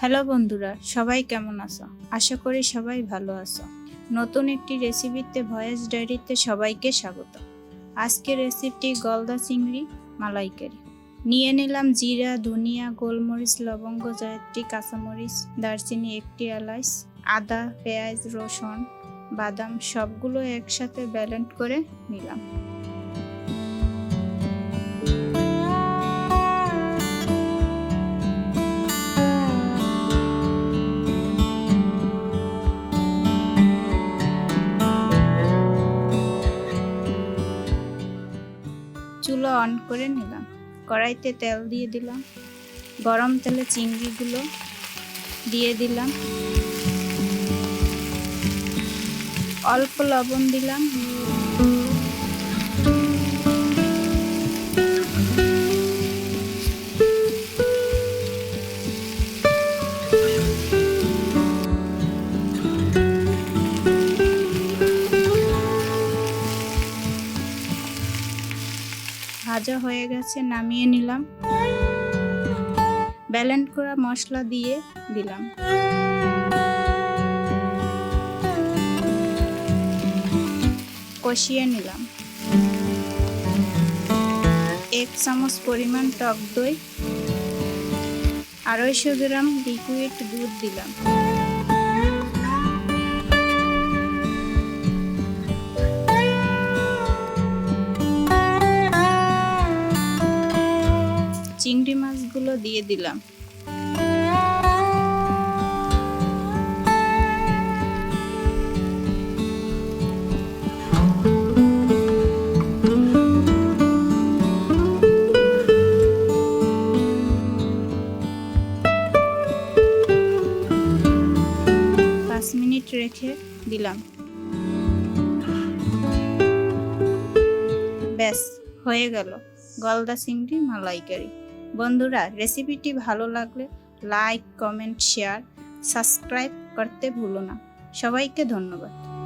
Hello বন্ধুরা, সবাই কেমন আছো? আশা করি সবাই ভালো আছো। নতুন একটি রেসিপিতে ভয়েস ডায়েরিতে সবাইকে স্বাগত। আজকের রেসিপিটি গলদা চিংড়ি মালাইকারি। নিয়ে নিলাম জিরা, ধনিয়া, গোলমরিচ, লবঙ্গ, জয়ত্রী, কাঁচামরিচ, দারচিনি, একটি এলাচ, আদা, পেঁয়াজ, রসুন, বাদাম সবগুলো একসাথে ব্যালেন্ড করে নিলাম। চুলো অন করে নিলাম। কড়াইতে তেল দিয়ে দিলাম। গরম তেলে চিংড়িগুলো দিয়ে দিলাম। অল্প লবণ দিলাম। ভাজা হয়ে গেছে, নামিয়ে নিলাম। ব্যালেন্ড করা মশলা দিয়ে দিলাম। কষিয়ে নিলাম। এক চামচ পরিমাণ টক দই, আড়াইশো গ্রাম লিকুইড দুধ দিলাম। দিয়ে দিলাম। পাঁচ মিনিট রেখে দিলাম। ব্যাস হয়ে গেল। গলদা চিংড়ি মালাইকারি। বন্ধুরা রেসিপিটি ভালো লাগলে লাইক কমেন্ট শেয়ার সাবস্ক্রাইব করতে ভুলো না। সবাইকে ধন্যবাদ।